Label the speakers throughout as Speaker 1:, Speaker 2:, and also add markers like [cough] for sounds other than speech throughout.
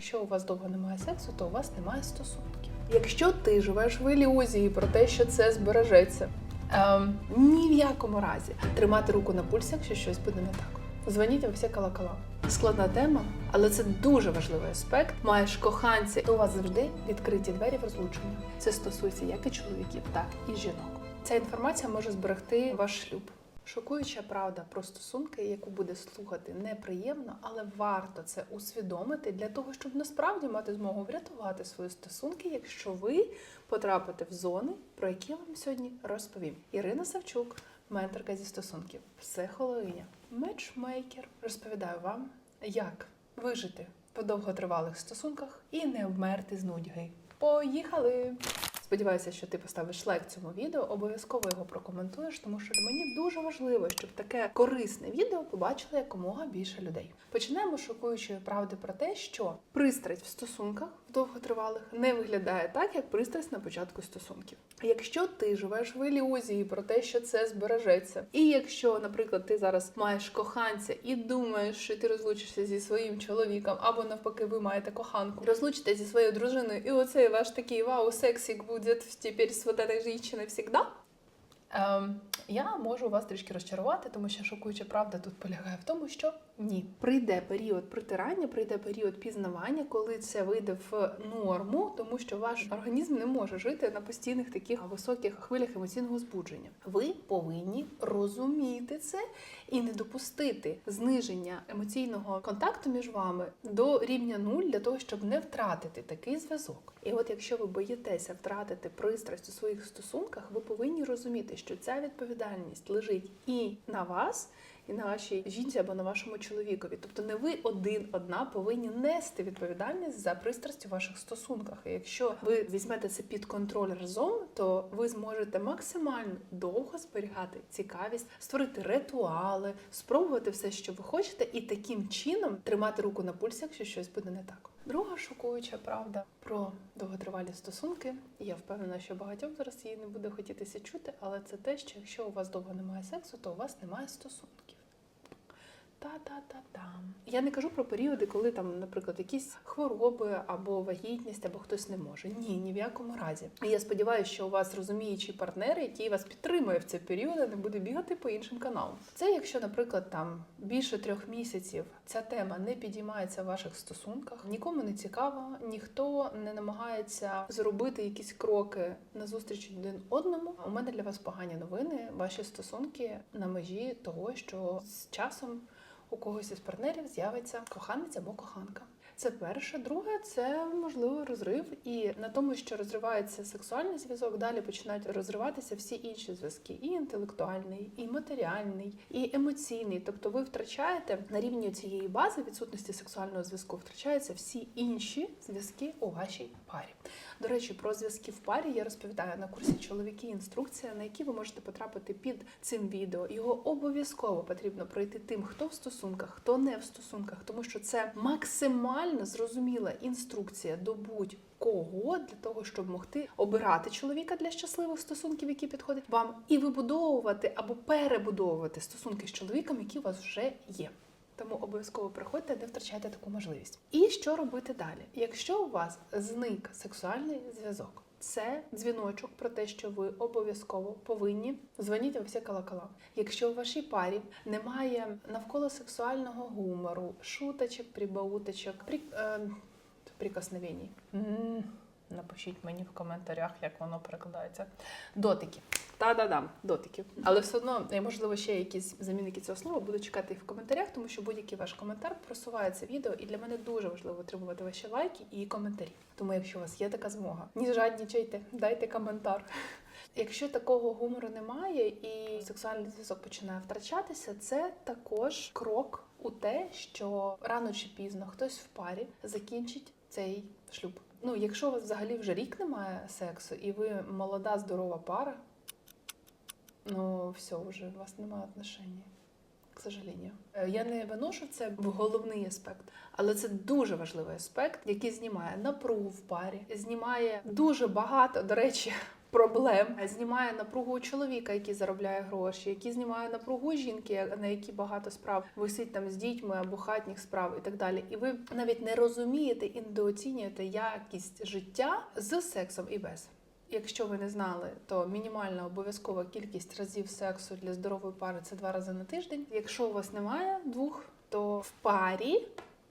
Speaker 1: Якщо у вас довго немає сексу, то у вас немає стосунків. Якщо ти живеш в ілюзії про те, що це збережеться, ем, ні в якому разі тримати руку на пульсі, якщо щось буде не так. Дзвоніть во всі колокола. Складна тема, але це дуже важливий аспект. Маєш коханця, то у вас завжди відкриті двері в розлучення. Це стосується як і чоловіків, так і жінок. Ця інформація може зберегти ваш шлюб. Шокуюча правда про стосунки, яку буде слухати неприємно, але варто це усвідомити для того, щоб насправді мати змогу врятувати свої стосунки, якщо ви потрапите в зони, про які я вам сьогодні розповім. Ірина Савчук, менторка зі стосунків, психологиня, мечмейкер. Розповідаю вам, як вижити в довготривалих стосунках і не вмерти з нудьги. Поїхали! Сподіваюся, що ти поставиш лайк цьому відео, обов'язково його прокоментуєш, тому що мені дуже важливо, щоб таке корисне відео побачили якомога більше людей. Починаємо шокуючої правди про те, що пристрасть в стосунках довготривалих не виглядає так, як пристрасть на початку стосунків. Якщо ти живеш в ілюзії про те, що це збережеться, і якщо, наприклад, ти зараз маєш коханця і думаєш, що ти розлучишся зі своїм чоловіком, або навпаки, ви маєте коханку, розлучите зі своєю дружиною, і оцей ваш такий вау, сексік буде тепер з вот этой жінчини всегда. Ем, я можу вас трішки розчарувати, тому що шокуюча правда тут полягає в тому, що ні. Прийде період притирання, прийде період пізнавання, коли це вийде в норму, тому що ваш організм не може жити на постійних таких високих хвилях емоційного збудження. Ви повинні розуміти це і не допустити зниження емоційного контакту між вами до рівня нуль для того, щоб не втратити такий зв'язок. І от якщо ви боїтеся втратити пристрасть у своїх стосунках, ви повинні розуміти, що ця відповідальність лежить і на вас. І на вашій жінці або на вашому чоловікові, тобто не ви один одна повинні нести відповідальність за пристрасть у ваших стосунках. І якщо ви візьмете це під контроль разом, то ви зможете максимально довго зберігати цікавість, створити ритуали, спробувати все, що ви хочете, і таким чином тримати руку на пульсі, якщо щось буде не так. Друга шокуюча правда про довготривалі стосунки. Я впевнена, що багатьом зараз її не буде хотітися чути, але це те, що якщо у вас довго немає сексу, то у вас немає стосунків. Та-та-та-там. Я не кажу про періоди, коли там, наприклад, якісь хвороби або вагітність, або хтось не може. Ні, ні в якому разі. І я сподіваюся, що у вас розуміючий партнер, який вас підтримує в цей період, а не буде бігати по іншим каналам. Це якщо, наприклад, там більше трьох місяців ця тема не підіймається в ваших стосунках, нікому не цікаво, ніхто не намагається зробити якісь кроки на зустріч один одному. У мене для вас погані новини. Ваші стосунки на межі того, що з часом у когось із партнерів з'явиться коханець або коханка. Це перше. Друге, це можливо розрив. І на тому, що розривається сексуальний зв'язок, далі починають розриватися всі інші зв'язки: і інтелектуальний, і матеріальний, і емоційний. Тобто ви втрачаєте на рівні цієї бази відсутності сексуального зв'язку, втрачаються всі інші зв'язки у вашій парі. До речі, про зв'язки в парі я розповідаю на курсі чоловіки інструкція, на який ви можете потрапити під цим відео. Його обов'язково потрібно пройти тим, хто в стосунках, хто не в стосунках, тому що це максимально зрозуміла інструкція до будь-кого для того, щоб могти обирати чоловіка для щасливих стосунків, які підходять вам, і вибудовувати або перебудовувати стосунки з чоловіком, які у вас вже є. Тому обов'язково приходьте, не втрачайте таку можливість. І що робити далі? Якщо у вас зник сексуальний зв'язок, це дзвіночок про те, що ви обов'язково повинні дзвонити во всі колокола. Якщо в вашій парі немає навколо сексуального гумору, шуточок, прибауточок, при, е, прикосновеній. Напишіть мені в коментарях, як воно перекладається. Дотики. Та-да-да, дотики. Але все одно, е, можливо, ще якісь замінники цього слова буду чекати їх в коментарях, тому що будь-який ваш коментар просуває це відео, і для мене дуже важливо отримувати ваші лайки і коментарі. Тому, якщо у вас є така змога, не жаднічайте, дайте коментар. Якщо такого гумору немає і сексуальний зв'язок починає втрачатися, це також крок у те, що рано чи пізно хтось в парі закінчить цей шлюб. Ну, якщо у вас взагалі вже рік немає сексу, і ви молода, здорова пара, ну все, вже у вас немає отношень. К сожалению. Е, Я не виношу це в головний аспект, але це дуже важливий аспект, який знімає напругу в парі, знімає дуже багато, до речі, проблем, знімає напругу у чоловіка, який заробляє гроші, який знімає напругу жінки, на які багато справ висить там з дітьми або хатніх справ і так далі. І ви навіть не розумієте і недооцінюєте якість життя з сексом і без. Якщо ви не знали, то мінімальна обов'язкова кількість разів сексу для здорової пари це два рази на тиждень. Якщо у вас немає двох, то в парі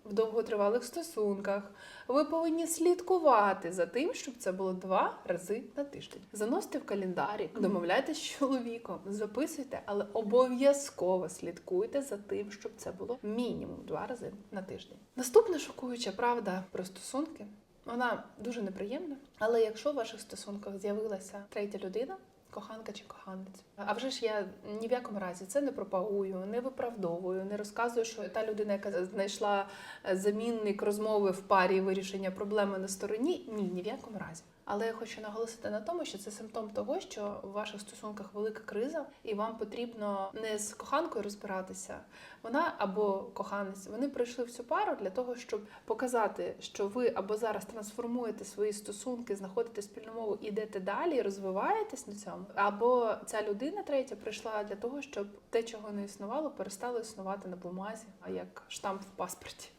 Speaker 1: в довготривалих стосунках ви повинні слідкувати за тим, щоб це було два рази на тиждень. Заносьте в календарі, домовляйтесь з чоловіком, записуйте, але обов'язково слідкуйте за тим, щоб це було мінімум два рази на тиждень. Наступна шокуюча правда про стосунки. Вона дуже неприємна, але якщо в ваших стосунках з'явилася третя людина, коханка чи коханець, а вже ж я ні в якому разі це не пропагую, не виправдовую, не розказую, що та людина, яка знайшла е, замінник розмови в парі вирішення проблеми на стороні, ні, ні в якому разі. Але я хочу наголосити на тому, що це симптом того, що в ваших стосунках велика криза, і вам потрібно не з коханкою розбиратися. Вона або коханець, вони прийшли в цю пару для того, щоб показати, що ви або зараз трансформуєте свої стосунки, знаходите спільну мову, ідете далі, розвиваєтесь на цьому, або ця людина третя прийшла для того, щоб те, чого не існувало, перестало існувати на бумазі, а як штамп в паспорті,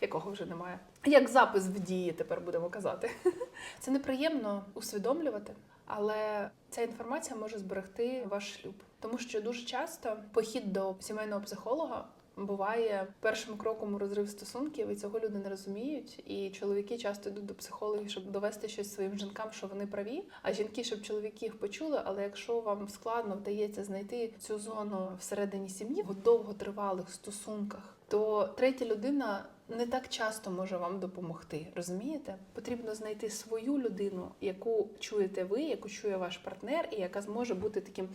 Speaker 1: якого вже немає. Як запис в дії, тепер будемо казати. [laughs] Це неприємно усвідомлювати, але ця інформація може зберегти ваш шлюб, тому що дуже часто похід до сімейного психолога. Буває першим кроком у розрив стосунків, і цього люди не розуміють. І чоловіки часто йдуть до психологів, щоб довести щось своїм жінкам, що вони праві. А жінки, щоб чоловіки їх почули. Але якщо вам складно вдається знайти цю зону всередині сім'ї в довготривалих стосунках, то третя людина не так часто може вам допомогти. Розумієте? Потрібно знайти свою людину, яку чуєте ви, яку чує ваш партнер, і яка зможе бути таким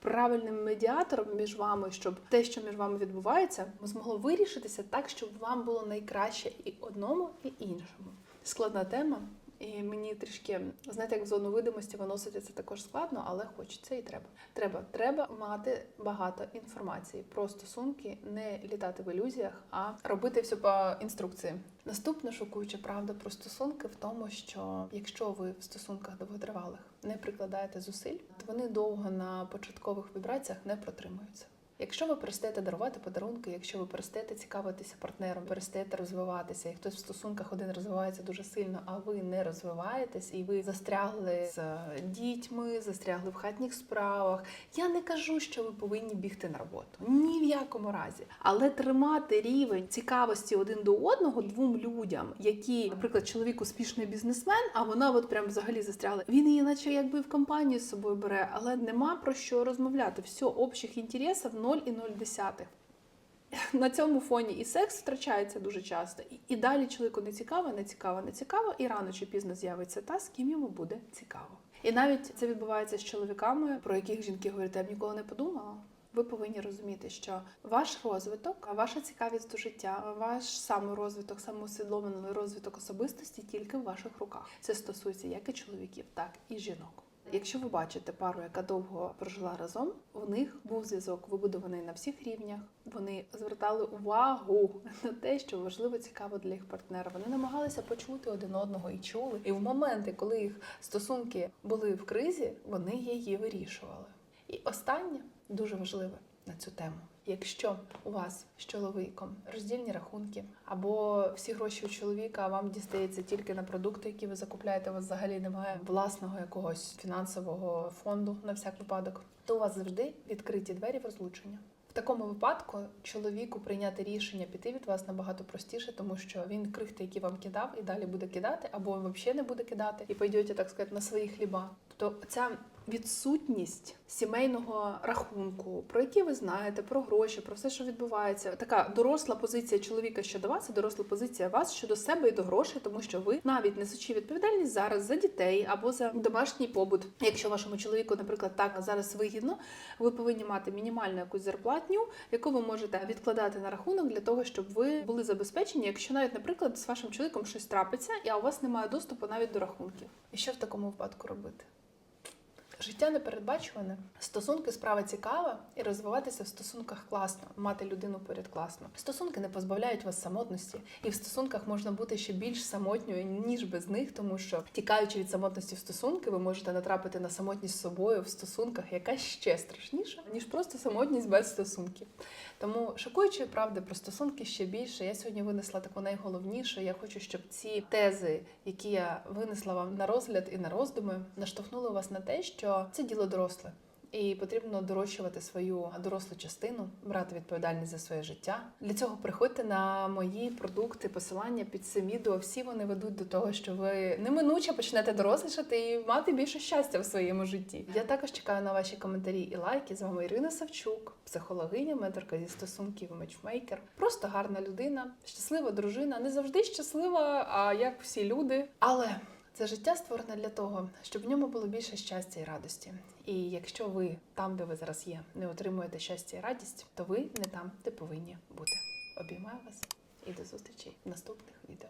Speaker 1: правильним медіатором між вами, щоб те, що між вами відбувається, змогло вирішитися так, щоб вам було найкраще і одному, і іншому. Складна тема. І мені трішки, знаєте, як в зону видимості виносити це також складно, але хочеться і треба. Треба, треба мати багато інформації про стосунки, не літати в ілюзіях, а робити все по інструкції. Наступна шокуюча правда про стосунки в тому, що якщо ви в стосунках довготривалих не прикладаєте зусиль, то вони довго на початкових вібраціях не протримуються. Якщо ви перестаєте дарувати подарунки, якщо ви перестаєте цікавитися партнером, перестаєте розвиватися, і хтось в стосунках один розвивається дуже сильно, а ви не розвиваєтесь, і ви застрягли з е, дітьми, застрягли в хатніх справах. Я не кажу, що ви повинні бігти на роботу ні в якому разі, але тримати рівень цікавості один до одного двом людям, які, наприклад, чоловік успішний бізнесмен, а вона от прям взагалі застрягла. Він її, наче якби в компанію з собою бере, але нема про що розмовляти. Все общих інтересів ноль 0,0. На цьому фоні і секс втрачається дуже часто. І далі чоловіку не цікаво, не цікаво, не цікаво, і рано чи пізно з'явиться та, з ким йому буде цікаво. І навіть це відбувається з чоловіками, про яких жінки говорять, я б ніколи не подумала. Ви повинні розуміти, що ваш розвиток, ваша цікавість до життя, ваш саморозвиток, самоусвідомлений розвиток особистості тільки в ваших руках. Це стосується як і чоловіків, так і жінок. Якщо ви бачите пару, яка довго прожила разом, у них був зв'язок вибудований на всіх рівнях. Вони звертали увагу [laughs] на те, що важливо цікаво для їх партнера. Вони намагалися почути один одного і чули. І в моменти, коли їх стосунки були в кризі, вони її вирішували. І останнє дуже важливе на цю тему. Якщо у вас з чоловіком роздільні рахунки, або всі гроші у чоловіка, вам дістається тільки на продукти, які ви закупляєте, у вас взагалі немає власного якогось фінансового фонду на всяк випадок, то у вас завжди відкриті двері в розлучення. В такому випадку чоловіку прийняти рішення піти від вас набагато простіше, тому що він крихти, які вам кидав, і далі буде кидати, або взагалі не буде кидати, і пойдете, так сказати, на свої хліба. Тобто ця відсутність сімейного рахунку, про які ви знаєте, про гроші, про все, що відбувається. Така доросла позиція чоловіка щодо вас, і доросла позиція вас щодо себе і до грошей, тому що ви навіть несучи відповідальність зараз за дітей або за домашній побут. Якщо вашому чоловіку, наприклад, так зараз вигідно, ви повинні мати мінімальну якусь зарплатню, яку ви можете відкладати на рахунок для того, щоб ви були забезпечені, якщо навіть, наприклад, з вашим чоловіком щось трапиться, і у вас немає доступу навіть до рахунків. І що в такому випадку робити? Життя непередбачуване, стосунки справа цікава, і розвиватися в стосунках класно, мати людину поряд класно. Стосунки не позбавляють вас самотності, і в стосунках можна бути ще більш самотньою ніж без них, тому що тікаючи від самотності в стосунки, ви можете натрапити на самотність з собою в стосунках, яка ще страшніша ніж просто самотність без стосунків. Тому шокуючої правди про стосунки ще більше. Я сьогодні винесла таку найголовніше. Я хочу, щоб ці тези, які я винесла вам на розгляд і на роздуми, наштовхнули вас на те, що це діло доросле. І потрібно дорощувати свою дорослу частину, брати відповідальність за своє життя. Для цього приходьте на мої продукти, посилання під цим відео. Всі вони ведуть до того, що ви неминуче почнете дорослішати і мати більше щастя в своєму житті. Я також чекаю на ваші коментарі і лайки. З вами Ірина Савчук, психологиня, менторка зі стосунків, мечмейкер. Просто гарна людина, щаслива дружина, не завжди щаслива, а як всі люди. Але це життя створене для того, щоб в ньому було більше щастя і радості. І якщо ви там, де ви зараз є, не отримуєте щастя і радість, то ви не там, де повинні бути. Обіймаю вас і до зустрічі в наступних відео.